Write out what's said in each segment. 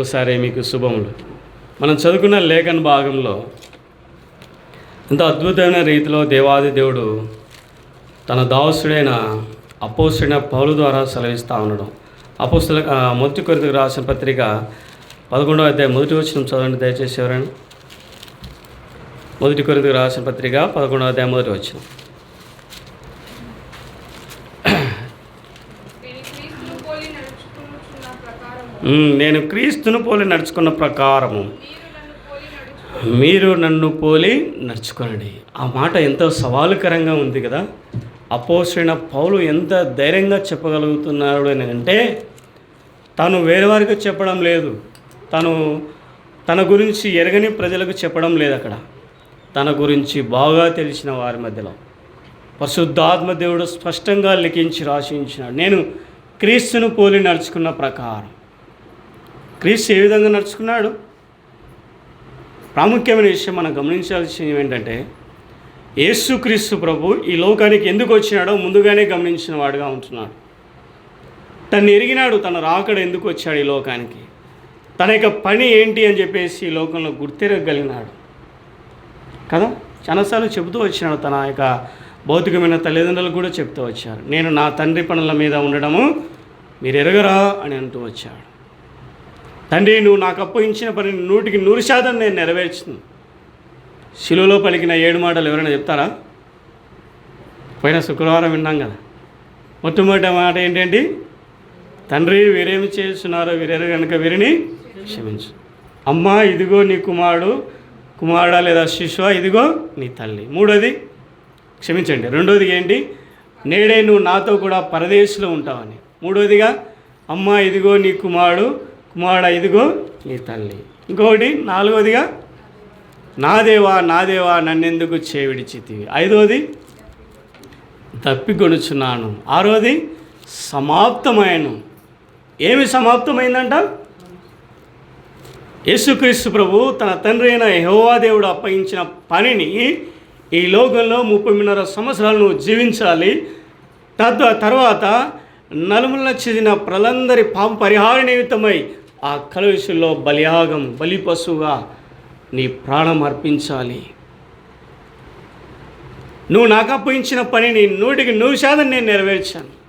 ఒకసారి మీకు శుభములు. మనం చదువుకున్న లేఖన భాగంలో ఎంతో అద్భుతమైన రీతిలో దేవాది దేవుడు తన దావసుడైన అపోస్తుడైన పౌలు ద్వారా సెలవిస్తూ ఉండడం. అపోస్తుల మొదటి కొరితకు రాసిన పత్రిక పదకొండవ అధ్యాయం మొదటి వచ్చిన చదవండి దయచేసి ఎవరైనా. మొదటి కొరితకు రాసిన పత్రిక పదకొండవ అధ్యాయం మొదటి వచ్చిన నేను క్రీస్తును పోలి నడుచుకున్న ప్రకారము. మీరు నన్ను పోలి నడుచుకోనండి. ఆ మాట ఎంతో సవాలుకరంగా ఉంది కదా. అపోసైన పౌలు ఎంత ధైర్యంగా చెప్పగలుగుతున్నాడు అని అంటే తను వేరే వారికి చెప్పడం లేదు. తను తన గురించి ఎరగని ప్రజలకు చెప్పడం లేదు అక్కడ. తన గురించి బాగా తెలిసిన వారి మధ్యలో. పరిశుద్ధాత్మ దేవుడు స్పష్టంగా లిఖించి రాసించినాడు నేను క్రీస్తును పోలి నడుచుకున్న ప్రకారం. క్రీస్తు ఏ విధంగా నడుచుకున్నాడు? ప్రాముఖ్యమైన విషయం మనం గమనించాల్సింది ఏంటంటే యేసుక్రీస్తు ప్రభు ఈ లోకానికి ఎందుకు వచ్చినాడో ముందుగానే గమనించిన వాడుగా ఉంటున్నాడు. తను ఎరిగినాడు తన రాకడ ఎందుకు వచ్చాడు ఈ లోకానికి? తన యొక్క పని ఏంటి అని చెప్పేసి ఈ లోకంలో గుర్తిరగలిగినాడు. కదా? చాలాసార్లు చెబుతూ వచ్చినాడు తన యొక్క భౌతికమైన తల్లిదండ్రులు కూడా చెప్తూ వచ్చారు. నేను నా తండ్రి పనుల మీద ఉండడము మీరు ఎరగరా అని అంటూ వచ్చాడు. తండ్రి నువ్వు నాకు అప్పగించిన పని నూటికి నూరు శాతం నేను నెరవేర్చును. శిలువలో పలికిన ఏడు మాటలు ఎవరైనా చెప్తారా? పోయిన శుక్రవారం విన్నాం కదా. మొట్టమొదటి మాట ఏంటండి? తండ్రి వీరేమి చేస్తున్నారో వీరేరు కనుక వీరిని క్షమించు. అమ్మా ఇదిగో నీ కుమారుడు కుమారుడా లేదా శిశువ ఇదిగో నీ తల్లి. మూడోది క్షమించండి. రెండోది ఏంటి? నేడే నువ్వు నాతో కూడా పరదేశంలో ఉంటావని. మూడోదిగా అమ్మా ఇదిగో నీ కుమారుడు కుమారుడా ఇదిగో. నీ తల్లి. ఇంకొకటి నాలుగోదిగా నా దేవా నా దేవా నన్నెందుకు చేవిడిచితివి? ఐదోది తప్పికొనుచున్నాను. ఆరోది సమాప్తమైన ఏమి సమాప్తమైందంట? యేసుక్రీస్తు ప్రభు తన తండ్రి అయిన యెహోవా దేవుడు అప్పగించిన పనిని ఈ లోకంలో ముప్పైన్నర సంవత్సరాలు నువ్వు జీవించాలి. తద్ తర్వాత నలుముల చెందిన ప్రజలందరి పాప పరిహార నిమిత్తమై ఆ కలుషుల్లో బలియాగం బలి పశువుగా నీ ప్రాణం అర్పించాలి. నువ్వు నాకు అప్పగించిన పనిని నూటికి నూరు శాతం నేను నెరవేర్చాను.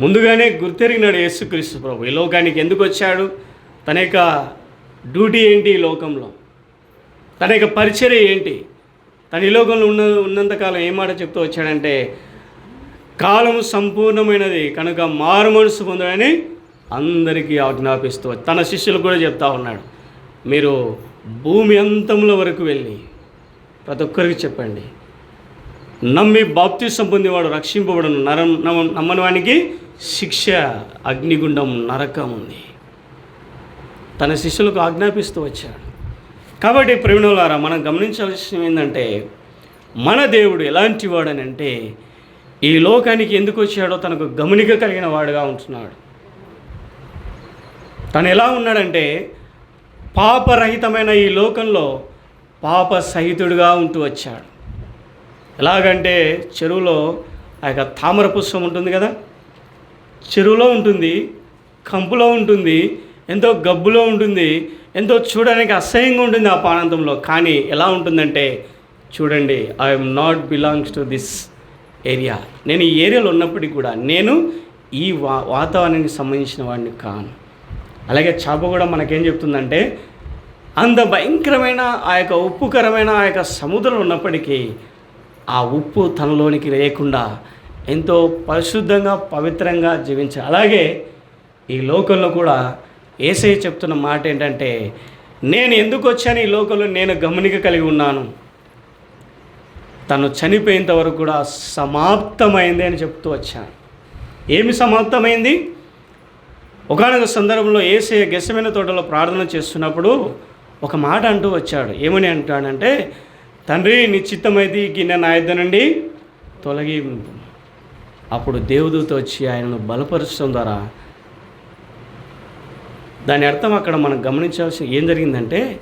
ముందుగానే గుర్తెరిగినాడు యేసుక్రీస్తు ప్రభు. ఈ లోకానికి ఎందుకు వచ్చాడు? తన యొక్క డ్యూటీ ఏంటి ఈ లోకంలో? తన యొక్క పరిచర్య ఏంటి? తన ఈ లోకంలో ఉన్న ఉన్నంతకాలం ఏ మాట చెప్తూ వచ్చాడంటే కాలం సంపూర్ణమైనది కనుక మారు మనసు పొందడని అందరికీ ఆజ్ఞాపిస్తూ తన శిష్యులు కూడా చెప్తా ఉన్నాడు. మీరు భూమి అంతముల వరకు వెళ్ళి ప్రతి ఒక్కరికి చెప్పండి. నమ్మి బాప్తిసం పొందేవాడు రక్షింపబడను. నరం నమ్మ- నమ్మని వానికి శిక్ష అగ్నిగుండం నరకం ఉంది. తన శిష్యులకు ఆజ్ఞాపిస్తూ వచ్చాడు. కాబట్టి ప్రవీణులారా మనం గమనించాల్సిన ఏంటంటే మన దేవుడు ఎలాంటి వాడని అంటే ఈ లోకానికి ఎందుకు వచ్చాడో తనకు గమనిక కలిగిన వాడుగా ఉంటున్నాడు. తను ఎలా ఉన్నాడంటే పాపరహితమైన ఈ లోకంలో పాప సహితుడుగా ఉంటూ వచ్చాడు. ఎలాగంటే చెరువులో ఆ యొక్క తామర పుష్పం ఉంటుంది కదా? చెరువులో ఉంటుంది కంపులో ఉంటుంది ఎంతో గబ్బులో ఉంటుంది ఎంతో చూడడానికి అసహ్యంగా ఉంటుంది ఆ ప్రాంతంలో. కానీ ఎలా ఉంటుందంటే చూడండి I'm not belongs to this area నేను ఈ ఏరియాలో ఉన్నప్పటికీ కూడా నేను ఈ వా వాతావరణానికి సంబంధించిన వాడిని కాను. అలాగే చేప కూడా మనకేం చెప్తుందంటే అంత భయంకరమైన ఆ యొక్క ఉప్పుకరమైన ఆ యొక్క సముద్రం ఉన్నప్పటికీ ఆ ఉప్పు తనలోనికి లేకుండా ఎంతో పరిశుద్ధంగా పవిత్రంగా జీవించాలి. అలాగే ఈ లోకంలో కూడా ఏసై చెప్తున్న మాట ఏంటంటే నేను ఎందుకు వచ్చాను ఈ లోకంలో? నేను గమనిక కలిగి ఉన్నాను. తను చనిపోయేంత వరకు కూడా సమాప్తమైంది అని చెప్తూ వచ్చాను. ఏమి సమాప్తమైంది? ఒకనొక సందర్భంలో ఏసే గెసమైన తోటలో ప్రార్థన చేస్తున్నప్పుడు ఒక మాట అంటూ వచ్చాడు. ఏమని అంటాడంటే తండ్రి నిశ్చితమైతే ఈ గిన్నె నా నుండి తొలగి అప్పుడు దేవుదూత వచ్చి ఆయనను బలపరచడం ద్వారా దాని అర్థం అక్కడ మనం గమనించాల్సి ఏం జరిగిందంటే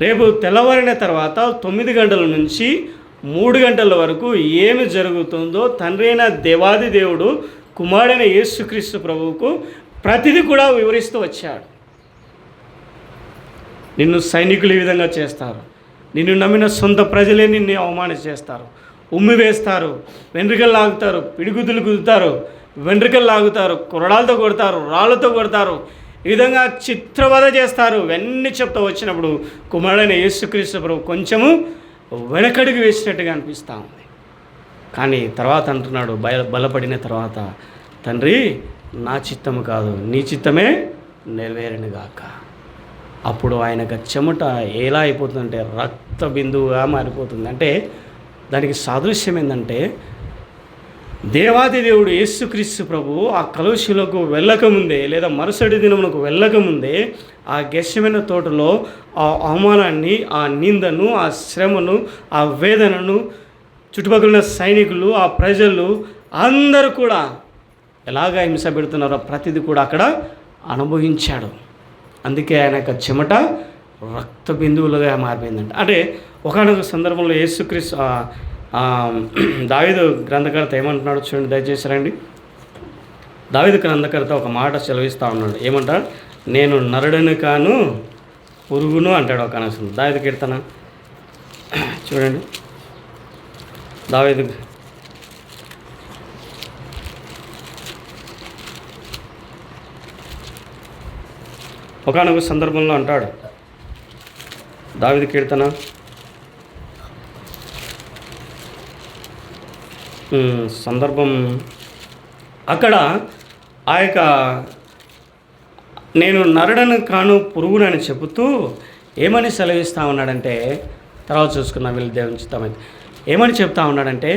రేపు తెల్లవారిన తర్వాత తొమ్మిది గంటల నుంచి మూడు గంటల వరకు ఏమి జరుగుతుందో తండ్రి అయిన దేవాది దేవుడు కుమారుడైన యేసుక్రీస్తు ప్రభువుకు ప్రతిదీ కూడా వివరిస్తూ వచ్చాడు. నిన్ను సైనికులు ఈ విధంగా చేస్తారు. నిన్ను నమ్మిన సొంత ప్రజలే నిన్ను అవమానం చేస్తారు. ఉమ్మి వేస్తారు వెంట్రుకలు లాగుతారు పిడిగుద్దులు కుదుతారు వెంట్రుకలు లాగుతారు కొరడాలతో కొడతారు రాళ్ళతో కొడతారు. ఈ విధంగా చిత్రవద చేస్తారు. ఇవన్నీ చెప్తూ వచ్చినప్పుడు కుమారుడైన యేసుక్రీస్తు ప్రభు కొంచెము వెనకడుగు వేసినట్టుగా అనిపిస్తూ ఉంది. కానీ తర్వాత అంటున్నాడు బయ బలపడిన తర్వాత తండ్రి నా చిత్తము కాదు నీ చిత్తమే నెరవేరనుగాక. అప్పుడు ఆయనకు చెమట ఎలా అయిపోతుందంటే రక్త బిందువుగా మారిపోతుంది. అంటే దానికి సాదృశ్యం ఏంటంటే దేవాది దేవుడు యేసుక్రీస్తు ప్రభు ఆ కలుషులకు వెళ్ళకముందే లేదా మరుసటి దినమునకు వెళ్ళకముందే ఆ గెస్యమైన తోటలో ఆ అవమానాన్ని ఆ నిందను ఆ శ్రమను ఆ వేదనను చుట్టుపక్కల ఉన్న సైనికులు ఆ ప్రజలు అందరూ కూడా ఎలాగ హింస పెడుతున్నారో ప్రతిదీ కూడా అక్కడ అనుభవించాడు. అందుకే ఆయన యొక్క చెమట రక్త బిందువులుగా మారిపోయిందంట. అంటే ఒకనొక సందర్భంలో యేసుక్రీస్తు ఆ, గ్రంథకర్త ఏమంటున్నాడు చూడండి దయచేసి రండి. దావీదు గ్రంథకర్త ఒక మాట సెలవిస్తూ ఉన్నాడు. ఏమంటాడు నేను నరుడను కాను పురుగును అంటాడు ఒక అనసం దావీదు కీర్తన. చూడండి. దావేది ఒకనొక సందర్భంలో అంటాడు దావిది కీర్తన. సందర్భం. అక్కడ ఆ యొక్క నేను నరుడను కాను పురుగునని చెబుతూ ఏమని సెలవిస్తా ఉన్నాడంటే తర్వాత చూసుకున్నాం వీళ్ళు దేవించుతామైతే ఏమని చెప్తా ఉన్నాడంటే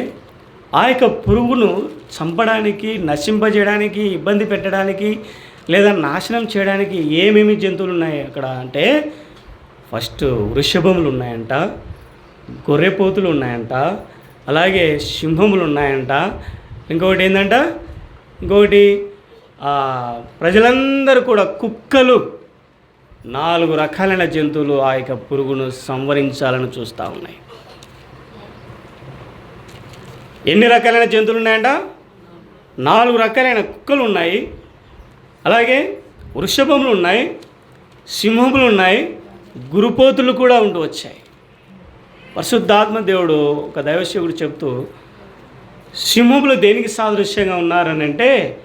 ఆ యొక్క పురుగును చంపడానికి నశింపజేయడానికి ఇబ్బంది పెట్టడానికి లేదా నాశనం చేయడానికి ఏమేమి జంతువులు ఉన్నాయి అక్కడ అంటే ఫస్ట్ వృషభములు ఉన్నాయంట గొర్రెపోతులు ఉన్నాయంట అలాగే సింహములు ఉన్నాయంట ఇంకొకటి ఏంటంట ఇంకొకటి ప్రజలందరూ కూడా కుక్కలు. నాలుగు రకాలైన జంతువులు ఆ యొక్క పురుగును సంవరించాలని చూస్తూ ఉన్నాయి. ఎన్ని రకాలైన జంతువులు ఉన్నాయంట నాలుగు రకాలైన కుక్కలు ఉన్నాయి అలాగే వృషభములు ఉన్నాయి సింహములు ఉన్నాయి గురుపోతులు కూడా ఉంటూ వచ్చాయి. పరిశుద్ధాత్మ దేవుడు ఒక దైవశివుడు చెప్తూ సింహములు దేనికి సాదృశ్యంగా ఉన్నారని అంటే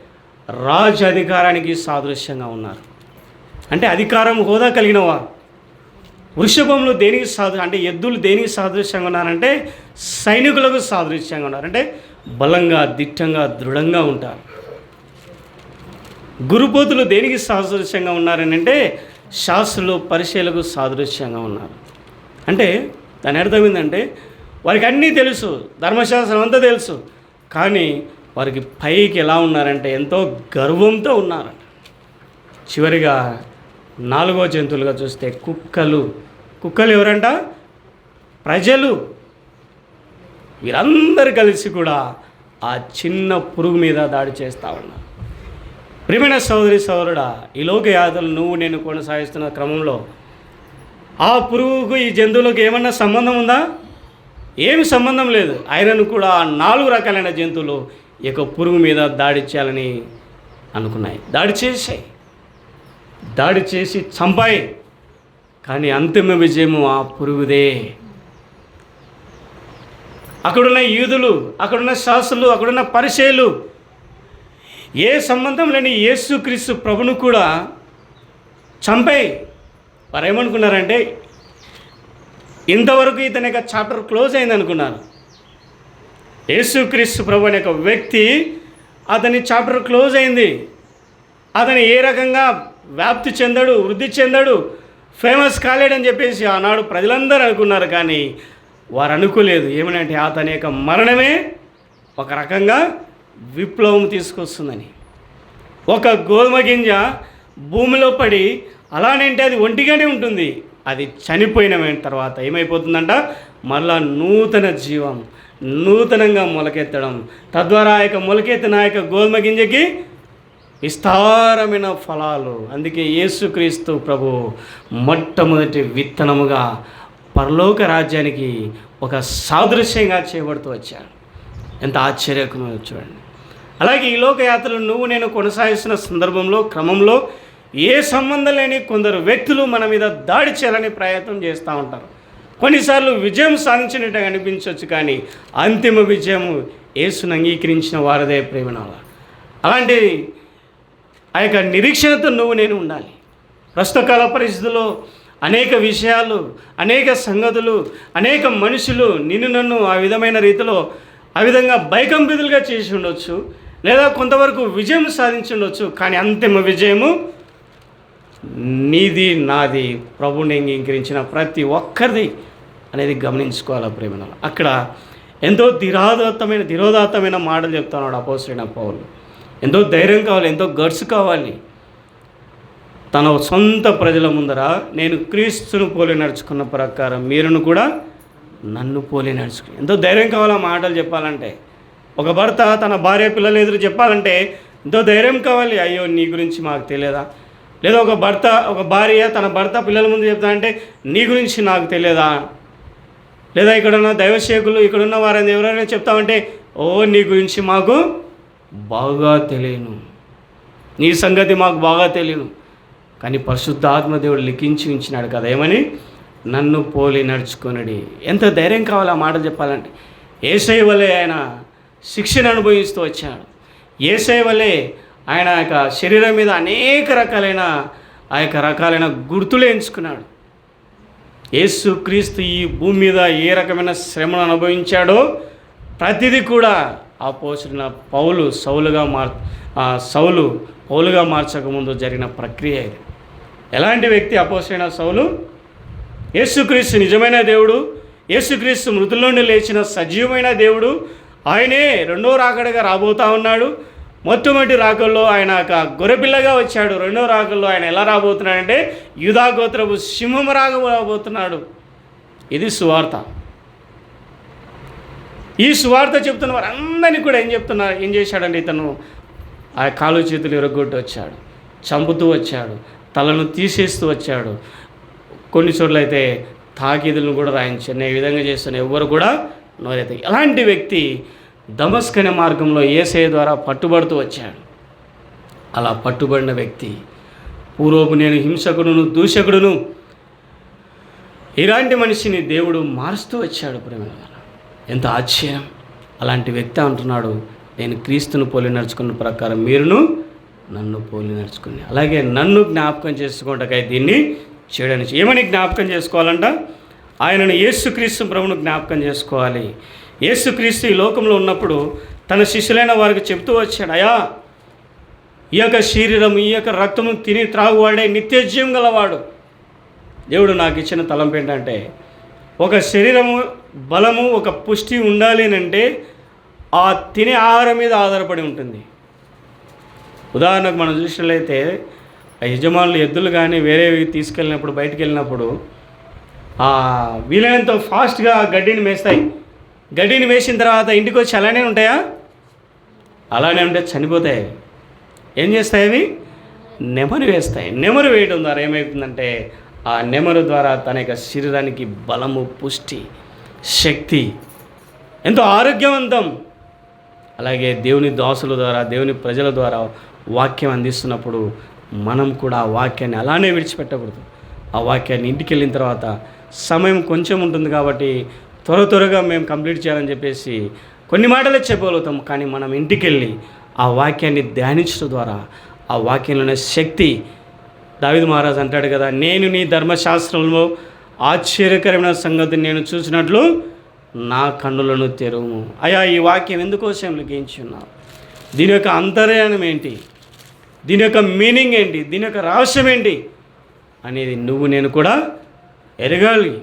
రాజు అధికారానికి సాదృశ్యంగా ఉన్నారు. అంటే అధికారం హోదా కలిగిన వారు వృషభములు దేనికి సాదృ అంటే ఎద్దులు దేనికి సాదృశ్యంగా ఉన్నారంటే సైనికులకు సాదృశ్యంగా ఉన్నారు. అంటే బలంగా దిట్టంగా దృఢంగా ఉంటారు. గురుపోతులు దేనికి సాదృశ్యంగా ఉన్నారనంటే శాస్త్రులు పరిశీలకు సాదృశ్యంగా ఉన్నారు. అంటే దాని అర్థం ఏంటంటే వారికి అన్నీ తెలుసు ధర్మశాస్త్రం అంతా తెలుసు కానీ వారికి పైకి ఎలా ఉన్నారంటే ఎంతో గర్వంతో ఉన్నారంట. చివరిగా నాలుగో జంతువులుగా చూస్తే కుక్కలు. కుక్కలు ఎవరంట? ప్రజలు. వీరందరూ కలిసి కూడా ఆ చిన్న పురుగు మీద దాడి చేస్తూ ఉన్నారు. ప్రియమైన సోదరి సోదరుడా ఈ లోక యాదలు నువ్వు నేను కొనసాగిస్తున్న క్రమంలో ఆ పురుగుకు ఈ జంతువులకు ఏమన్నా సంబంధం ఉందా? ఏమి సంబంధం లేదు. ఆయనను కూడా నాలుగు రకాలైన జంతువులు ఈ యొక్క పురుగు మీద దాడి చేయాలని అనుకున్నాయి. దాడి చేశాయి. దాడి చేసి చంపాయి. కానీ అంతిమ విజయము ఆ పురుగుదే. అక్కడున్న యూదులు అక్కడున్న శాస్త్రులు అక్కడున్న పరిచయలు ఏ సంబంధం లేని యేసుక్రీస్తు ప్రభును కూడా చంపాయి వారు ఏమనుకున్నారంటే ఇంతవరకు ఇతని యొక్క చాప్టర్ క్లోజ్ అయింది అనుకున్నారు యేసుక్రీస్తు ప్రభు అనే వ్యక్తి అతని చాప్టర్ క్లోజ్ అయింది. అతను ఏ రకంగా వ్యాప్తి చెందడు వృద్ధి చెందడు ఫేమస్ కాలేడని చెప్పేసి ఆనాడు ప్రజలందరూ అనుకున్నారు కానీ వారు అనుకోలేదు. ఏమనంటే అతని యొక్క మరణమే ఒక రకంగా విప్లవం తీసుకొస్తుందని. ఒక గోధుమ గింజ భూమిలో పడి అలానంటే అది ఒంటిగానే ఉంటుంది. అది చనిపోయిన తర్వాత ఏమైపోతుందంట? మళ్ళా నూతన జీవం నూతనంగా మొలకెత్తడం. తద్వారా ఆ యొక్క మొలకెత్తిన ఆ యొక్క గోధుమ గింజకి విస్తారమైన ఫలాలు. అందుకే యేసుక్రీస్తు ప్రభు మొట్టమొదటి విత్తనముగా పరలోక రాజ్యానికి ఒక సాదృశ్యంగా చేయబడుతూ వచ్చాడు. ఎంత ఆశ్చర్యకరమో చూడండి. అలాగే ఈ లోకయాత్రలు నువ్వు నేను కొనసాగిస్తున్న సందర్భంలో క్రమంలో ఏ సంబంధం లేని కొందరు వ్యక్తులు మన మీద దాడి చేయాలని ప్రయత్నం చేస్తూ ఉంటారు. కొన్నిసార్లు విజయం సాధించినట్టు అనిపించవచ్చు కానీ అంతిమ విజయము యేసును అంగీకరించిన వారదే ప్రేమనాల అలాంటి ఆ యొక్క నిరీక్షణతో నువ్వు నేను ఉండాలి. ప్రస్తుత కాల పరిస్థితుల్లో అనేక విషయాలు అనేక సంగతులు అనేక మనుషులు నిన్ను నన్ను ఆ విధమైన రీతిలో ఆ విధంగా బైకంపిదులుగా చేసి ఉండొచ్చు. లేదా కొంతవరకు విజయం సాధించుండొచ్చు కానీ అంతిమ విజయము నీది నాది. ప్రభుని అంగీకరించిన ప్రతి ఒక్కరిది అనేది గమనించుకోవాలి ప్రేమ అక్కడ ఎంతో ధిరాదత్తమైన ధిరోదాత్తమైన మాటలు చెప్తున్నాడు అపోసరైన పౌరులు ఎంతో ధైర్యం కావాలి ఎంతో గర్స్ కావాలి. తన సొంత ప్రజల ముందర నేను క్రీస్తును పోలి నడుచుకున్న ప్రకారం మీరును కూడా నన్ను పోలి నడుచుకుని. ఎంతో ధైర్యం కావాలి ఆ మాటలు చెప్పాలంటే? ఒక భర్త తన భార్య పిల్లలు ఎదురు చెప్పాలంటే ఎంతో ధైర్యం కావాలి. అయ్యో నీ గురించి మాకు తెలియదా? లేదా ఒక భర్త ఒక భార్య తన భర్త పిల్లల ముందు చెప్తానంటే నీ గురించి నాకు తెలియదా? లేదా ఇక్కడున్న దైవశేకులు ఇక్కడున్న వారిని ఎవరైనా చెప్తామంటే ఓ నీ గురించి మాకు బాగా తెలియను. నీ సంగతి మాకు బాగా తెలియను. కానీ పరిశుద్ధ ఆత్మదేవుడు లిఖించి ఉంచినాడు కదా ఏమని? నన్ను పోలి నడుచుకొనడి. ఎంత ధైర్యం కావాలి ఆ మాటలు చెప్పాలంటే. ఏసై వలె ఆయన శిక్షణ అనుభవిస్తూ వచ్చాడు. ఏసై వల్లే ఆయన యొక్క శరీరం మీద అనేక రకాలైన ఆ యొక్క రకాలైన గుర్తులు ఎంచుకున్నాడు. యేసు క్రీస్తు ఈ భూమి మీద ఏ రకమైన శ్రమను అనుభవించాడో ప్రతిదీ కూడా ఆ పోసిన పౌలు సౌలుగా మార్ ఆ సౌలు పౌలుగా మార్చకముందు జరిగిన ప్రక్రియ ఇది. ఎలాంటి వ్యక్తి అపోసైన సౌలు? యేసుక్రీస్తు నిజమైన దేవుడు. యేసుక్రీస్తు మృతుల నుండి లేచిన సజీవమైన దేవుడు. ఆయనే రెండో రాకడగా రాబోతా ఉన్నాడు. మొట్టమొదటి రాకల్లో ఆయన ఒక గొర్రెపిల్లగా వచ్చాడు. రెండో రాకల్లో ఆయన ఎలా రాబోతున్నాడంటే యుధా గోత్రపు సింహం రాబోతున్నాడు. ఇది సువార్త. ఈ సువార్త చెప్తున్న వారందరినీ కూడా ఏం చెప్తున్నారు ఏం చేశాడండి ఇతను ఆ కాలు చేతులు ఇరగొట్టి వచ్చాడు. చంపుతూ వచ్చాడు. తలను తీసేస్తూ వచ్చాడు. కొన్ని చోట్ల అయితే తాకీదులను కూడా రాయించాను ఈ విధంగా చేస్తున్న ఎవ్వరు కూడా నోరైతే ఎలాంటి వ్యక్తి దమస్కని అనే మార్గంలో ఏసఐ ద్వారా పట్టుబడుతూ వచ్చాడు. అలా పట్టుబడిన వ్యక్తి పూర్వపు నేను హింసకుడును దూషకుడును. ఇలాంటి మనిషిని దేవుడు మారుస్తూ వచ్చాడు ప్రేమ ఎంత ఆశ్చర్యం. అలాంటి వ్యక్తి అంటున్నాడు నేను క్రీస్తును పోలి నడుచుకున్న ప్రకారం మీరును నన్ను పోలి నడుచుకుని. అలాగే నన్ను జ్ఞాపకం చేసుకోవటకై దీన్ని చేయడానికి ఏమని జ్ఞాపకం చేసుకోవాలంట? ఆయనను యేసుక్రీస్తు ప్రభును జ్ఞాపకం చేసుకోవాలి. యేసుక్రీస్తు ఈ లోకంలో ఉన్నప్పుడు తన శిష్యులైన వారికి చెప్తూ వచ్చాడు అయా ఈ యొక్క శరీరం ఈ యొక్క రక్తము తిని త్రాగువాడే నిత్యజీవం గలవాడు. దేవుడు నాకు ఇచ్చిన తలంపు ఏంటంటే ఒక శరీరము బలము ఒక పుష్టి ఉండాలి అని అంటే ఆ తినే ఆహారం మీద ఆధారపడి ఉంటుంది. ఉదాహరణకు మనం చూసినట్లయితే ఆ యజమానులు ఎద్దులు కానీ వేరేవి తీసుకెళ్ళినప్పుడు బయటికి వెళ్ళినప్పుడు ఆ వీలైనంత ఫాస్ట్గా గడ్డిని మేస్తాయి. గడ్డిని వేసిన తర్వాత ఇంటికి వచ్చి అలానే ఉంటాయా? అలానే ఉంటే చనిపోతాయి ఏం చేస్తాయి అవి? నెమరు వేస్తాయి. నెమరు వేయడం ద్వారా ఏమవుతుందంటే ఆ నెమరు ద్వారా తన యొక్క శరీరానికి బలము పుష్టి శక్తి ఎంతో ఆరోగ్యవంతం. అలాగే దేవుని దాసుల ద్వారా దేవుని ప్రజల ద్వారా వాక్యం అందిస్తున్నప్పుడు మనం కూడా ఆ వాక్యాన్ని అలానే విడిచిపెట్టకూడదు. ఆ వాక్యాన్ని ఇంటికి వెళ్ళిన తర్వాత సమయం కొంచెం ఉంటుంది కాబట్టి త్వర త్వరగా మేము కంప్లీట్ చేయాలని చెప్పేసి కొన్ని మాటలే చెప్పగలుగుతాం కానీ మనం ఇంటికి వెళ్ళి ఆ వాక్యాన్ని ధ్యానించడం ద్వారా ఆ వాక్యంలోనే శక్తి దావిద్ మహారాజ్ అంటాడు కదా నేను నీ ధర్మశాస్త్రంలో ఆశ్చర్యకరమైన సంగతిని నేను చూసినట్లు నా కన్నులను తెరువు. అయా ఈ వాక్యం ఎందుకోసం లిఖించున్నావు దీని యొక్క అంతర్యానం ఏంటి? దీని యొక్క మీనింగ్ ఏంటి? దీని యొక్క రహస్యం ఏంటి? అనేది నువ్వు నేను కూడా ఎరగాలి.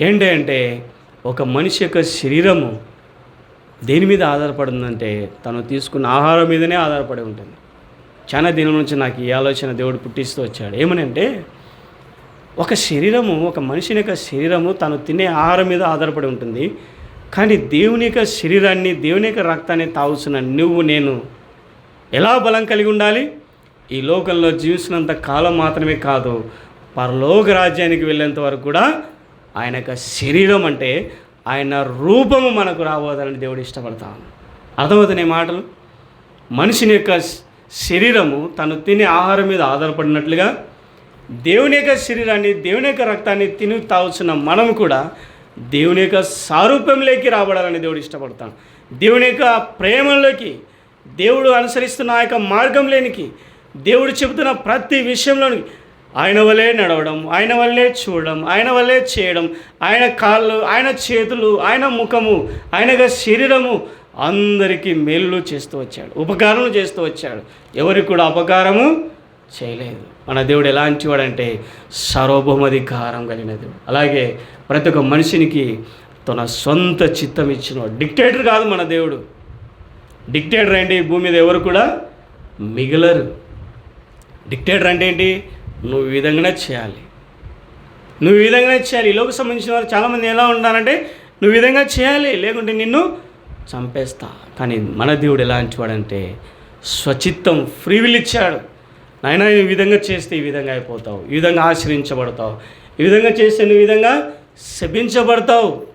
ఏంటి అంటే ఒక మనిషి యొక్క శరీరము దేని మీద ఆధారపడిందంటే తను తీసుకున్న ఆహారం మీదనే ఆధారపడి ఉంటుంది. చాలా దినం నుంచి నాకు ఈ ఆలోచన దేవుడు పుట్టిస్తూ వచ్చాడు. ఏమని అంటే ఒక శరీరము ఒక మనిషిని యొక్క శరీరము తను తినే ఆహారం మీద ఆధారపడి ఉంటుంది. కానీ దేవుని యొక్క శరీరాన్ని దేవుని యొక్క రక్తాన్ని తాగుతున్న నువ్వు నేను ఎలా బలం కలిగి ఉండాలి? ఈ లోకంలో జీవిస్తున్నంత కాలం మాత్రమే కాదు పరలోక రాజ్యానికి వెళ్ళేంత వరకు కూడా ఆయన యొక్క శరీరం అంటే ఆయన రూపము మనకు రాబోదని దేవుడు ఇష్టపడతాను అర్థమవుతున్నాయి మాటలు? మనిషిని యొక్క శరీరము తను తినే ఆహారం మీద ఆధారపడినట్లుగా దేవుని యొక్క శరీరాన్ని దేవుని యొక్క రక్తాన్ని తిని తాగుతున్న మనం కూడా దేవుని యొక్క సారూప్యంలోకి రాబడాలని దేవుడు ఇష్టపడతాను దేవుని యొక్క ప్రేమలోకి దేవుడు అనుసరిస్తున్న ఆ యొక్క మార్గంలోనికి దేవుడు చెబుతున్న ప్రతి విషయంలోని ఆయన వల్లే నడవడం ఆయన వల్లే చూడడం ఆయన వల్లే చేయడం ఆయన కాళ్ళు ఆయన చేతులు ఆయన ముఖము ఆయన శరీరము అందరికీ మేలు చేస్తూ వచ్చాడు ఉపకారం చేస్తూ వచ్చాడు. ఎవరికి కూడా అపకారము చేయలేదు. మన దేవుడు ఎలాంటి వాడంటే సార్వభౌమాధికారం కలిగిన దేవుడు. అలాగే ప్రతి ఒక్క మనిషినికి తన సొంత చిత్తం ఇచ్చిన డిక్టేటర్ కాదు మన దేవుడు. డిక్టేటర్ అంటే ఈ భూమి మీద ఎవరు కూడా మిగలరు. డిక్టేటర్ అంటే ఏంటి? నువ్వు ఈ విధంగానే చేయాలి. నువ్వు ఈ విధంగానే చేయాలి. ఈ లోకి సంబంధించిన వారు చాలామంది ఎలా ఉంటారంటే నువ్వు విధంగా చేయాలి. లేకుంటే నిన్ను చంపేస్తా. కానీ మన దేవుడు ఎలాంటి వాడంటే స్వచిత్తం ఫ్రీ విల్ ఇచ్చాడు. నాయన ఈ విధంగా చేస్తే ఈ విధంగా అయిపోతావు. ఈ విధంగా ఆశ్రయించబడతావు. ఈ విధంగా చేస్తే నువ్వు విధంగా శపించబడతావు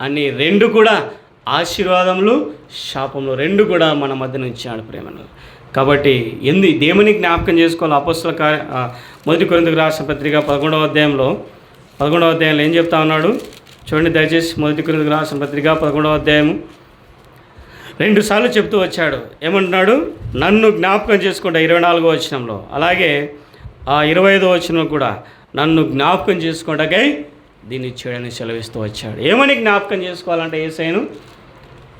అని రెండు కూడా ఆశీర్వాదములు శాపములు రెండు కూడా మన మధ్య నుంచి ఆడు ప్రేమను. కాబట్టి ఎందు దేవుని జ్ఞాపకం చేసుకోవాలి. అపస్తుల కార్య మొదటి కొరింతకు రాసిన పత్రిక పదకొండవ అధ్యాయంలో పదకొండవ అధ్యాయంలో ఏం చెప్తా ఉన్నాడు? చూడండి దయచేసి మొదటి కొరింతకు రాసిన పత్రిక పదకొండవ అధ్యాయము రెండు సార్లు చెప్తూ వచ్చాడు. ఏమంటున్నాడు? నన్ను జ్ఞాపకం చేసుకుంటా ఇరవై నాలుగో వచనంలో. అలాగే ఆ ఇరవై ఐదో వచనం కూడా నన్ను జ్ఞాపకం చేసుకుంటాకై దీన్ని చేయడానికి సెలవిస్తూ వచ్చాడు. ఏమని జ్ఞాపకం చేసుకోవాలంటే ఏసైను?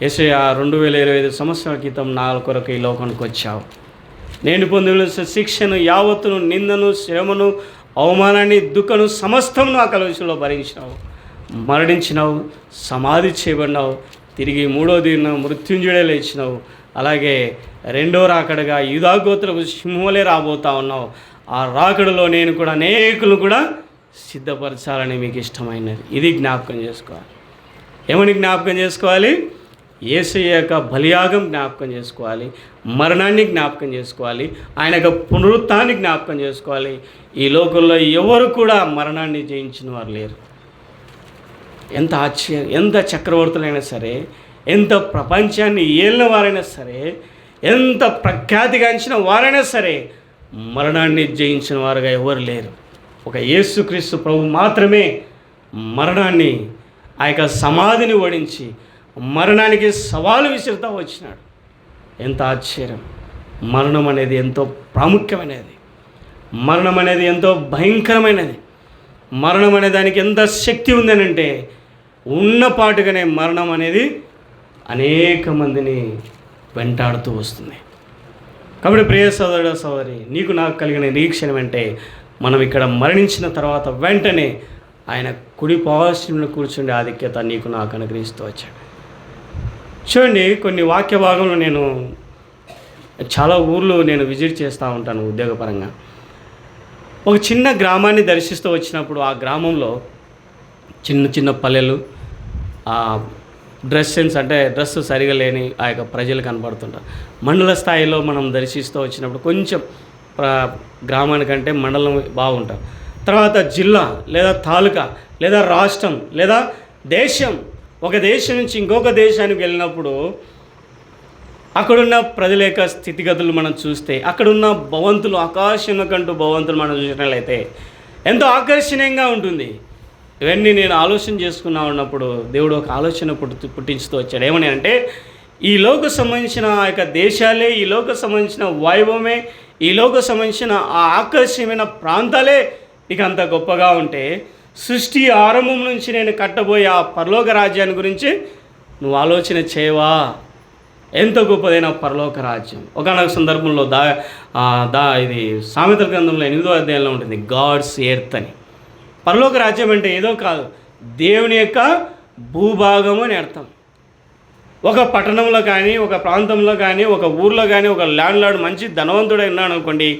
ఏసయ రెండు వేల ఇరవై ఐదు సంవత్సరాల క్రితం నా కొరకు ఈ లోకానికి వచ్చావు. నేను పొందిన శిక్షను యావత్తును నిందను శ్రమను అవమానాన్ని దుఃఖను సమస్తమును ఆ కలవశంలో భరించినావు. మరణించినావు సమాధి చేయబడినావు తిరిగి మూడో దిన మృత్యుంజుడే లేచినావు. అలాగే రెండో రాకడగా యుధాగోత్రకు సింహలే రాబోతా ఉన్నావు. ఆ రాకడలో నేను కూడా అనేకులు కూడా సిద్ధపరచాలని మీకు ఇష్టమైనది. ఇది జ్ఞాపకం చేసుకోవాలి. ఏమని జ్ఞాపకం చేసుకోవాలి? ఏసయ్య యొక్క బలియాగం జ్ఞాపకం చేసుకోవాలి మరణాన్ని జ్ఞాపకం చేసుకోవాలి ఆయన యొక్క పునరుత్థాన్ని జ్ఞాపకం చేసుకోవాలి. ఈ లోకంలో ఎవరు కూడా మరణాన్ని జయించిన వారు లేరు. ఎంత ఆశ్చర్యం ఎంత చక్రవర్తులైనా సరే ఎంత ప్రపంచాన్ని ఏలిన వారైనా సరే ఎంత ప్రఖ్యాతిగాంచిన వారైనా సరే మరణాన్ని జయించిన వారుగా ఎవరు లేరు. ఒక యేసుక్రీస్తు ప్రభు మాత్రమే మరణాన్ని ఆ యొక్క సమాధిని ఓడించి మరణానికి సవాలు విసురుతూ వచ్చినాడు. ఎంత ఆశ్చర్యం. మరణం అనేది ఎంతో ప్రాముఖ్యమైనది. మరణం అనేది ఎంతో భయంకరమైనది. మరణం అనే దానికి ఎంత శక్తి ఉందనంటే ఉన్నపాటుగానే మరణం అనేది అనేక మందిని వెంటాడుతూ వస్తుంది. కాబట్టి ప్రియ సోదరుడు సోదరి నీకు నాకు కలిగిన నిరీక్షణ అంటే మనం ఇక్కడ మరణించిన తర్వాత వెంటనే ఆయన కుడి పాశ్రంలో కూర్చుండే ఆధిక్యత నీకు నాకు అనుగ్రహిస్తూ వచ్చాడు. చూడండి కొన్ని వాక్య భాగంలో నేను చాలా ఊర్లు నేను విజిట్ చేస్తూ ఉంటాను ఉద్యోగపరంగా. ఒక చిన్న గ్రామాన్ని దర్శిస్తూ వచ్చినప్పుడు ఆ గ్రామంలో చిన్న చిన్న పల్లెలు ఆ డ్రెస్ సెన్స్ అంటే డ్రెస్ సరిగా లేని ఆ యొక్క ప్రజలు కనబడుతుంటారు. మండల స్థాయిలో మనం దర్శిస్తూ వచ్చినప్పుడు కొంచెం గ్రామానికంటే మండలం బాగుంటాం. తర్వాత జిల్లా లేదా తాలూకా లేదా రాష్ట్రం లేదా దేశం ఒక దేశం నుంచి ఇంకొక దేశానికి వెళ్ళినప్పుడు అక్కడున్న ప్రజల యొక్క స్థితిగతులు మనం చూస్తే అక్కడున్న భవంతులు ఆకాశంలో కంటూ భవంతులు మనం చూసినట్లయితే ఎంతో ఆకర్షణీయంగా ఉంటుంది. ఇవన్నీ నేను ఆలోచన చేసుకున్నా ఉన్నప్పుడు దేవుడు ఒక ఆలోచన పుట్టి పుట్టించుతూ వచ్చాడు. ఏమని అంటే ఈ లోక సంబంధించిన ఆ యొక్క దేశాలే ఈ లోక సంబంధించిన వైభవమే ఈ లోక సంబంధించిన ఆ ఆకర్షణీయమైన ప్రాంతాలే ఇక అంత గొప్పగా ఉంటే సృష్టి ఆరంభం నుంచి నేను కట్టబోయే ఆ పరలోక రాజ్యాన్ని గురించి నువ్వు ఆలోచన చేయవా? ఎంత గొప్పదైన పరలోక రాజ్యం. ఒకనొక సందర్భంలో దా దా ఇది సామెతల గ్రంథంలో ఎనిమిదో అధ్యాయంలో ఉంటుంది గాడ్స్ ఎర్త్ అని. పరలోక రాజ్యం అంటే ఏదో కాదు దేవుని యొక్క భూభాగము అని అర్థం. ఒక పట్టణంలో కానీ ఒక ప్రాంతంలో కానీ ఒక ఊర్లో కానీ ఒక ల్యాండ్ లార్డ్ మంచి ధనవంతుడై ఉన్నాడు అనుకోండి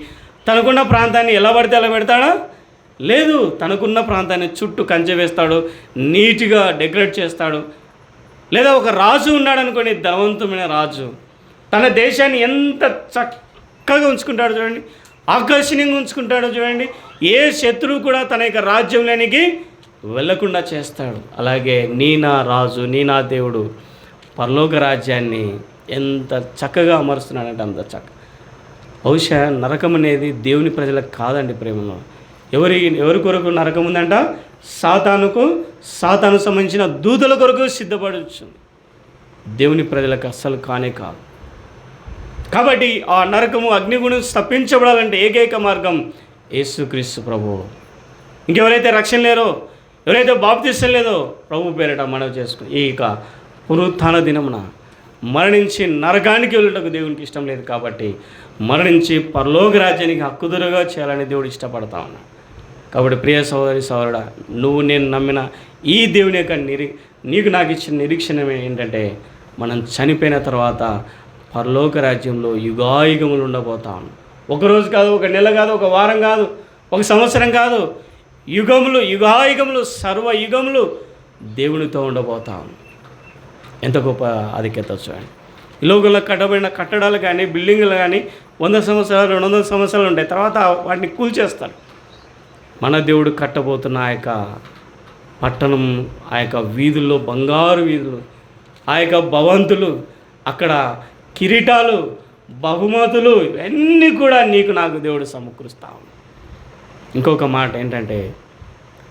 తనకున్న ప్రాంతాన్ని ఎలా పడితే అలా పెడతాడా? లేదు తనకున్న ప్రాంతాన్ని చుట్టూ కంచె వేస్తాడు నీట్గా డెకరేట్ చేస్తాడు. లేదా ఒక రాజు ఉన్నాడు అనుకోండి ధనవంతమైన రాజు. తన దేశాన్ని ఎంత చక్కగా ఉంచుకుంటాడు చూడండి ఆకర్షణీయంగా ఉంచుకుంటాడో చూడండి ఏ శత్రువు కూడా తన యొక్క రాజ్యంలోనికి వెళ్ళకుండా చేస్తాడు. అలాగే నీ నా రాజు నీ నా దేవుడు పరలోక రాజ్యాన్ని ఎంత చక్కగా అమరుస్తున్నాడంటే అంత చక్క. బహుశా నరకం అనేది దేవుని ప్రజలకు కాదండి ప్రేమలో. ఎవరి ఎవరి కొరకు నరకం ఉందంట? సాతానుకు సాతాను సంబంధించిన దూతల కొరకు సిద్ధపడుచుంది. దేవుని ప్రజలకు అస్సలు కానే కాదు. కాబట్టి ఆ నరకము అగ్నిగుణం తప్పించబడాలంటే ఏకైక మార్గం యేసుక్రీస్తు ప్రభు. ఇంకెవరైతే రక్షణ లేరో ఎవరైతే బాప్తిష్టం లేదో ప్రభు పేరిట మనవి చేసుకుని ఇక పునరుత్థాన దినమున మరణించి నరకానికి వెళ్ళటకు దేవునికి ఇష్టం లేదు కాబట్టి మరణించి పరలోక రాజ్యానికి హక్కుదురుగా చేయాలని దేవుడు ఇష్టపడతా ఉన్నాడు. కాబట్టి ప్రియ సహోదరి సహోదరుడా నువ్వు నేను నమ్మిన ఈ దేవుని యొక్క నిరి నీకు నాకు ఇచ్చిన నిరీక్షణ ఏంటంటే మనం చనిపోయిన తర్వాత పరలోక రాజ్యంలో యుగాయుగములు ఉండబోతాం ఒకరోజు కాదు ఒక నెల కాదు ఒక వారం కాదు ఒక సంవత్సరం కాదు యుగములు యుగాయుగములు సర్వ యుగములు దేవునితో ఉండబోతాం ఎంత గొప్ప ఆధిక్యత చూడండి. ఈ లోకంలో కట్టబడిన కట్టడాలు కానీ బిల్డింగ్లు కానీ వంద సంవత్సరాలు రెండు వందల సంవత్సరాలు ఉంటాయి. తర్వాత వాటిని కూల్చేస్తారు. మన దేవుడు కట్టబోతున్న ఆ యొక్క పట్టణం ఆ యొక్క వీధుల్లో బంగారు వీధులు ఆ యొక్క భవంతులు అక్కడ కిరీటాలు బహుమతులు ఇవన్నీ కూడా నీకు నాకు దేవుడు సమకూరుస్తా ఇంకొక మాట ఏంటంటే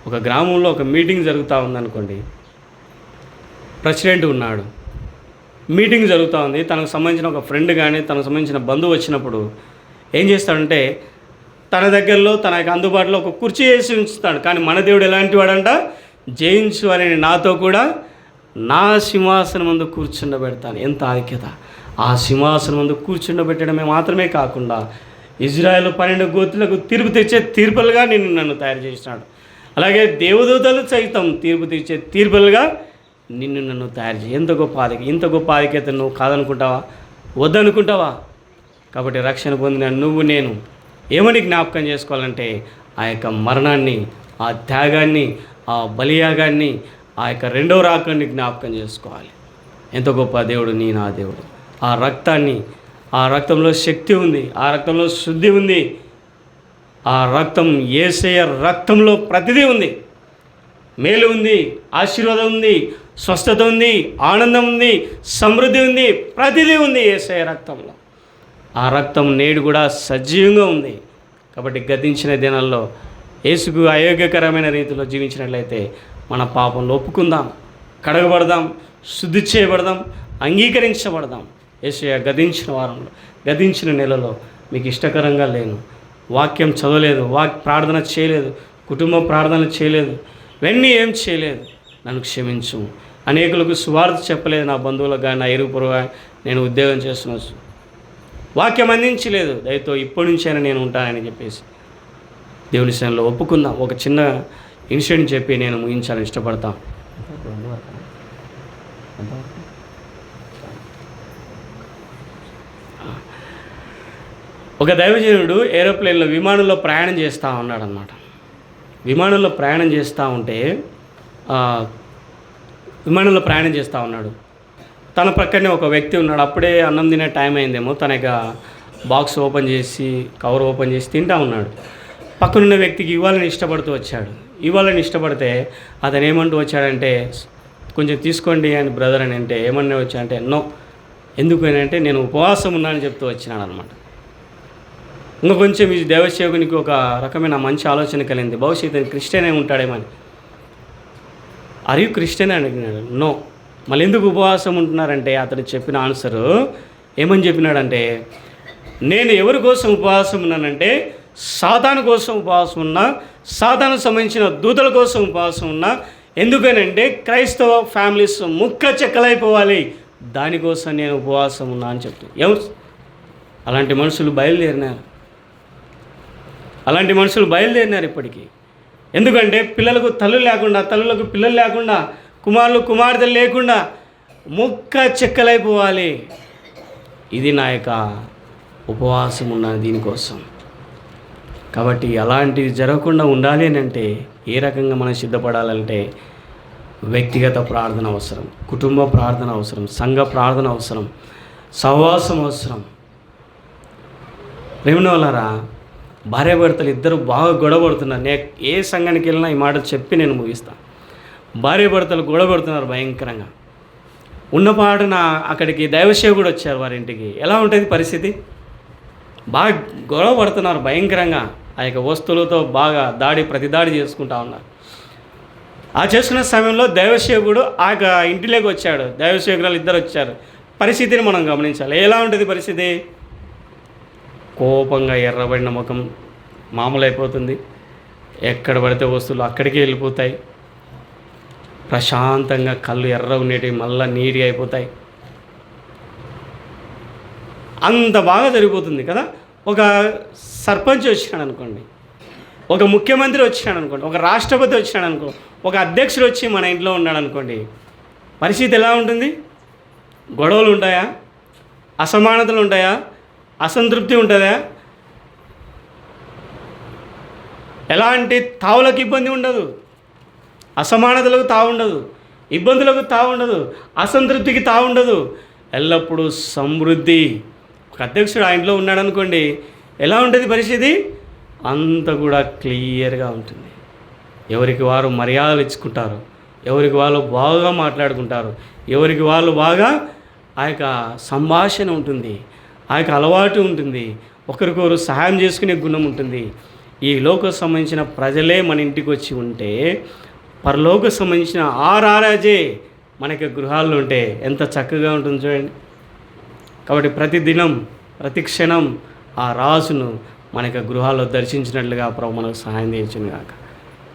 ఒక గ్రామంలో ఒక మీటింగ్ జరుగుతూ ఉందనుకోండి. ప్రెసిడెంట్ ఉన్నాడు. మీటింగ్ జరుగుతూ ఉంది. తనకు సంబంధించిన ఒక ఫ్రెండ్ కానీ తనకు సంబంధించిన బంధువు వచ్చినప్పుడు ఏం చేస్తాడంటే తన దగ్గరలో తన యొక్క అందుబాటులో ఒక కుర్చీ వేసి ఉంచుతాడు. కానీ మన దేవుడు ఎలాంటి వాడంట? జయించు అనే నాతో కూడా నా సింహాసనం ముందు కూర్చుండబెడతాను. ఎంత ఆధిక్యత ఆ సింహాసనం ముందు కూర్చుండబెట్టడమే మాత్రమే కాకుండా ఇజ్రాయెల్ పన్నెండు గోతులకు తీర్పు తెచ్చే తీర్పులుగా నిన్ను నన్ను తయారు చేసినాడు. అలాగే దేవదూతలు సైతం తీర్పు తెచ్చే తీర్పులుగా నిన్ను నన్ను తయారు చేయి ఎంత గొప్ప ఆధిక్య ఇంత గొప్ప ఆధిక్యత నువ్వు కాదనుకుంటావా? వద్దనుకుంటావా? కాబట్టి రక్షణ పొందిన నువ్వు నేను ఏమని జ్ఞాపకం చేసుకోవాలంటే ఆ యొక్క మరణాన్ని ఆ త్యాగాన్ని ఆ బలియాగాన్ని ఆ యొక్క రెండవ రాకాన్ని జ్ఞాపకం చేసుకోవాలి. ఎంత గొప్ప దేవుడు నీ నా దేవుడు. ఆ రక్తాన్ని ఆ రక్తంలో శక్తి ఉంది ఆ రక్తంలో శుద్ధి ఉంది. ఆ రక్తం ఏసయ రక్తంలో ప్రతిదీ ఉంది. మేలు ఉంది ఆశీర్వాదం ఉంది స్వస్థత ఉంది ఆనందం ఉంది సమృద్ధి ఉంది ప్రతిదీ ఉంది ఏసయ రక్తంలో. ఆ రక్తం నేడు కూడా సజీవంగా ఉంది. కాబట్టి గతించిన దినాల్లో యేసుకు అయోగ్యకరమైన రీతిలో జీవించినట్లయితే మన పాపంలో ఒప్పుకుందాం కడగబడదాం శుద్ధి చేయబడదాం అంగీకరించబడదాం. యేసయ్య గతించిన వారంలో గతించిన నెలలో మీకు ఇష్టకరంగా లేను. వాక్యం చదవలేదు వాక్ ప్రార్థన చేయలేదు కుటుంబ ప్రార్థన చేయలేదు వెన్నీ ఏం చేయలేదు నన్ను క్షమించు. అనేకులకు సువార్త చెప్పలేదు నా బంధువులకు కానీ నా ఇరుగు నేను ఉద్యోగం చేస్తున్నాను వాక్యం అందించలేదు. దయతో ఇప్పటి నుంచైనా నేను ఉంటానని చెప్పేసి దేవుని సేనలో ఒప్పుకుందాం. ఒక చిన్న ఇన్సిడెంట్ చెప్పి నేను ముగించాలని ఇష్టపడతాం ఒక దైవజనుడు ఏరోప్లేన్లో విమానంలో ప్రయాణం చేస్తూ ఉన్నాడు అనమాట విమానంలో ప్రయాణం చేస్తూ ఉంటే విమానంలో ప్రయాణం చేస్తూ ఉన్నాడు. తన పక్కనే ఒక వ్యక్తి ఉన్నాడు. అప్పుడే అన్నం తినే టైం అయిందేమో. తన యొక్క బాక్స్ ఓపెన్ చేసి కవర్ ఓపెన్ చేసి తింటా ఉన్నాడు. పక్కనున్న వ్యక్తికి ఇవ్వాలని ఇష్టపడుతూ వచ్చాడు. ఇవ్వాలని ఇష్టపడితే అతను ఏమంటూ వచ్చాడంటే కొంచెం తీసుకోండి అని బ్రదర్ అని అంటే ఏమన్నా వచ్చాడంటే నో. ఎందుకు అని అంటే నేను ఉపవాసం ఉన్నానని చెప్తూ వచ్చినాను అనమాట ఇంకా కొంచెం ఈ దేవసేవకునికి ఒక రకమైన మంచి ఆలోచన కలిగింది. బహుశా ఇతను ఉంటాడేమని అయి ఉంటాడేమో క్రిస్టియన్ అని అడిగినాడు. నో మళ్ళీ ఎందుకు ఉపవాసం ఉంటున్నారంటే అతడు చెప్పిన ఆన్సరు ఏమని చెప్పినాడంటే నేను ఎవరి కోసం ఉపవాసం ఉన్నానంటే సాతాను కోసం ఉపవాసం ఉన్నా సాతాను సంబంధించిన దూతల కోసం ఉపవాసం ఉన్నా ఎందుకనంటే క్రైస్తవ ఫ్యామిలీస్ ముక్క చెక్కలైపోవాలి. దానికోసం నేను ఉపవాసం ఉన్నా అని చెప్తాను ఎవరు అలాంటి మనుషులు బయలుదేరినారు. అలాంటి మనుషులు బయలుదేరినారు ఇప్పటికీ. ఎందుకంటే పిల్లలకు తల్లు లేకుండా తల్లులకు పిల్లలు లేకుండా కుమారులు కుమార్తెలు లేకుండా ముక్క చెక్కలైపోవాలి. ఇది నా యొక్క ఉపవాసం ఉన్న దీనికోసం. కాబట్టి అలాంటివి జరగకుండా ఉండాలి అని అంటే ఏ రకంగా మనం సిద్ధపడాలంటే వ్యక్తిగత ప్రార్థన అవసరం కుటుంబ ప్రార్థన అవసరం సంఘ ప్రార్థన అవసరం సహవాసం అవసరం. ప్రేమనోళ్ళరా భార్యాభర్తలు ఇద్దరు బాగా గొడవపడుతున్నారు. నే ఏ సంఘానికి వెళ్ళినా ఈ మాట చెప్పి నేను ముగిస్తాను భార్యాభర్తలు గొడవపడుతున్నారు భయంకరంగా. ఉన్నపాటున అక్కడికి దైవసేవకుడు వచ్చారు వారి ఇంటికి. ఎలా ఉంటుంది పరిస్థితి? బాగా గొడవ పడుతున్నారు భయంకరంగా. ఆ యొక్క వస్తువులతో బాగా దాడి ప్రతిదాడి చేసుకుంటా ఉన్నారు. ఆ చేసుకున్న సమయంలో దైవసేవకుడు ఆ యొక్క ఇంటిలోకి వచ్చాడు. దైవసేవకురాలు ఇద్దరు వచ్చారు. పరిస్థితిని మనం గమనించాలి. ఎలా ఉంటుంది పరిస్థితి? కోపంగా ఎర్రబడిన ముఖం మామూలు అయిపోతుంది ఎక్కడ పడితే వస్తువులు అక్కడికి వెళ్ళిపోతాయి. ప్రశాంతంగా కళ్ళు ఎర్ర ఉండేటివి మళ్ళీ నీటి అయిపోతాయి. అంత బాగా జరిగిపోతుంది కదా? ఒక సర్పంచ్ వచ్చినాడు అనుకోండి ఒక ముఖ్యమంత్రి వచ్చినాడు అనుకోండి ఒక రాష్ట్రపతి వచ్చినాడు అనుకో ఒక అధ్యక్షుడు వచ్చి మన ఇంట్లో ఉన్నాడు అనుకోండి పరిస్థితి ఎలా ఉంటుంది? గొడవలు ఉంటాయా? అసమానతలు ఉంటాయా? అసంతృప్తి ఉంటుందా? ఎలాంటి తావులకు ఇబ్బంది ఉండదు. అసమానతలకు తావుండదు ఇబ్బందులకు తావుండదు అసంతృప్తికి తావుండదు. ఎల్లప్పుడూ సమృద్ధి. ఒక అధ్యక్షుడు ఆ ఇంట్లో ఉన్నాడనుకోండి ఎలా ఉంటుంది పరిస్థితి? అంత కూడా క్లియర్గా ఉంటుంది. ఎవరికి వారు మర్యాదలు ఇచ్చుకుంటారు ఎవరికి వాళ్ళు బాగా మాట్లాడుకుంటారు ఎవరికి వాళ్ళు బాగా ఆ యొక్క సంభాషణ ఉంటుంది ఆ యొక్క అలవాటు ఉంటుంది ఒకరికొకరు సహాయం చేసుకునే గుణం ఉంటుంది. ఈ లోక సంబంధించిన ప్రజలే మన ఇంటికి వచ్చి ఉంటే పరలోక సంబంధించిన ఆ మనకి గృహాల్లో ఉంటే ఎంత చక్కగా ఉంటుంది చూడండి. కాబట్టి ప్రతిదినం ప్రతి క్షణం ఆ రాజును మనకి గృహాల్లో దర్శించినట్లుగా ప్రభు మనకు సహాయం చేయించింది కాక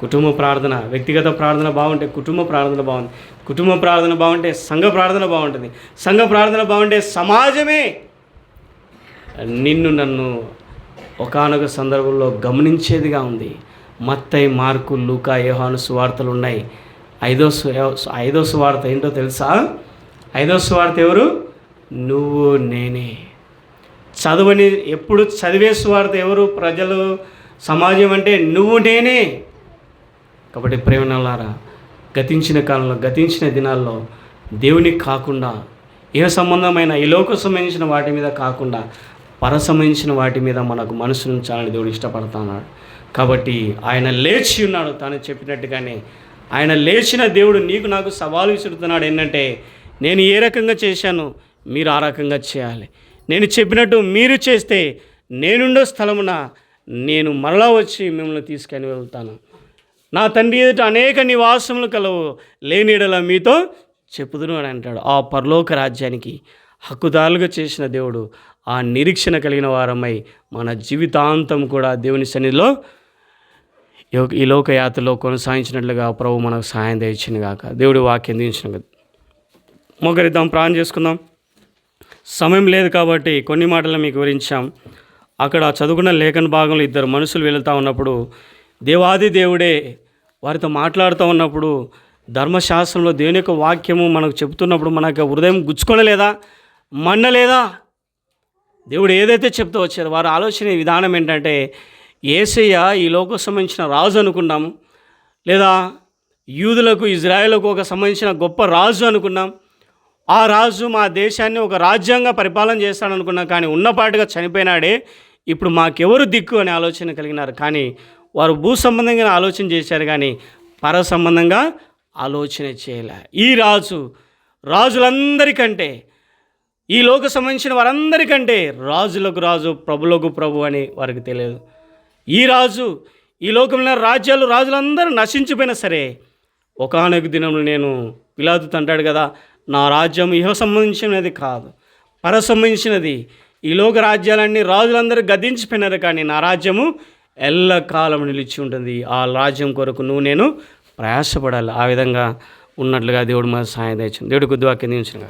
కుటుంబ ప్రార్థన వ్యక్తిగత ప్రార్థన బాగుంటే కుటుంబ ప్రార్థన బాగుంది. కుటుంబ ప్రార్థన బాగుంటే సంఘ ప్రార్థన బాగుంటుంది. సంఘ ప్రార్థన బాగుంటే సమాజమే నిన్ను నన్ను ఒకానొక సందర్భంలో గమనించేదిగా ఉంది. మత్తై మార్కు లూకా యోహాను సువార్తలు ఉన్నాయి ఐదో ఐదో సువార్త ఏంటో తెలుసా? ఐదో సువార్త ఎవరు? నువ్వు నేనే. చదువని ఎప్పుడు చదివే సువార్త ఎవరు? ప్రజలు సమాజం అంటే నువ్వు నేనే. కాబట్టి ప్రేమలారా గతించిన కాలంలో గతించిన దినాల్లో దేవునికి కాకుండా ఏ సంబంధమైన ఈ లోక సంబంధించిన వాటి మీద కాకుండా పర సంబంధించిన వాటి మీద మనకు మనసు ఉంచాలని దేవుడు ఇష్టపడుతున్నాడు కాబట్టి ఆయన లేచి ఉన్నాడు తాను చెప్పినట్టుగానే. ఆయన లేచిన దేవుడు నీకు నాకు సవాలు విసురుతున్నాడు. ఏంటంటే నేను ఏ రకంగా చేశాను మీరు ఆ రకంగా చేయాలి. నేను చెప్పినట్టు మీరు చేస్తే నేనుండో స్థలమున నేను మరలా వచ్చి మిమ్మల్ని తీసుకొని వెళ్తాను. నా తండ్రి ఎదుట అనేక నివాసములు కలవు. లేనిడలా మీతో చెప్పుదును అని అంటాడు. ఆ పరలోక రాజ్యానికి హక్కుదారులుగా చేసిన దేవుడు ఆ నిరీక్షణ కలిగిన వారమై మన జీవితాంతం కూడా దేవుని సన్నిధిలో ఈ లోకయాత్రలో కొనసాగించినట్లుగా ప్రభు మనకు సహాయం తెచ్చింది కాక దేవుడి వాక్యం దించిన మొగరిద్దాం ప్రాణం చేసుకుందాం. సమయం లేదు కాబట్టి కొన్ని మాటలు మీకు వివరించాం. అక్కడ చదువుకున్న లేఖన భాగంలో ఇద్దరు మనుషులు వెళుతూ ఉన్నప్పుడు దేవాది దేవుడే వారితో మాట్లాడుతూ ఉన్నప్పుడు ధర్మశాస్త్రంలో దేవుని యొక్క వాక్యము మనకు చెబుతున్నప్పుడు మనకు హృదయం గుచ్చుకొనలేదా? మండలేదా దేవుడు ఏదైతే చెప్తూ వచ్చారో వారు ఆలోచన విధానం ఏంటంటే ఏసయ్య ఈ లోకకు సంబంధించిన రాజు అనుకున్నాము లేదా యూదులకు ఇజ్రాయేళ్ళకు ఒక సంబంధించిన గొప్ప రాజు అనుకున్నాం. ఆ రాజు మా దేశాన్ని ఒక రాజ్యంగా పరిపాలన చేస్తాడనుకున్నాం కానీ ఉన్నపాటుగా చనిపోయినాడే. ఇప్పుడు మాకెవరు దిక్కు అనే ఆలోచన కలిగినారు. కానీ వారు భూ సంబంధంగా ఆలోచన చేశారు కానీ పర సంబంధంగా ఆలోచన చేయలే. ఈ రాజు రాజులందరికంటే ఈ లోక సంబంధించిన వారందరికంటే రాజులకు రాజు ప్రభులకు ప్రభు అని వారికి తెలియదు. ఈ రాజు ఈ లోకంలో రాజ్యాలు రాజులందరూ నశించిపోయినా సరే ఒకనొక దినంలో నేను పిలాదు అంటాడు కదా నా రాజ్యం ఇహ సంబంధించినది కాదు పర సంబంధించినది. ఈ లోక రాజ్యాలన్నీ రాజులందరూ గదించిపోయినారు కానీ నా రాజ్యము ఎల్లకాలం నిలిచి ఉంటుంది. ఆ రాజ్యం కొరకు నువ్వు నేను ప్రయాసపడాలి. ఆ విధంగా ఉన్నట్లుగా దేవుడు మా సాయం తెచ్చింది దేవుడు కొద్ది వాక్యం దించిన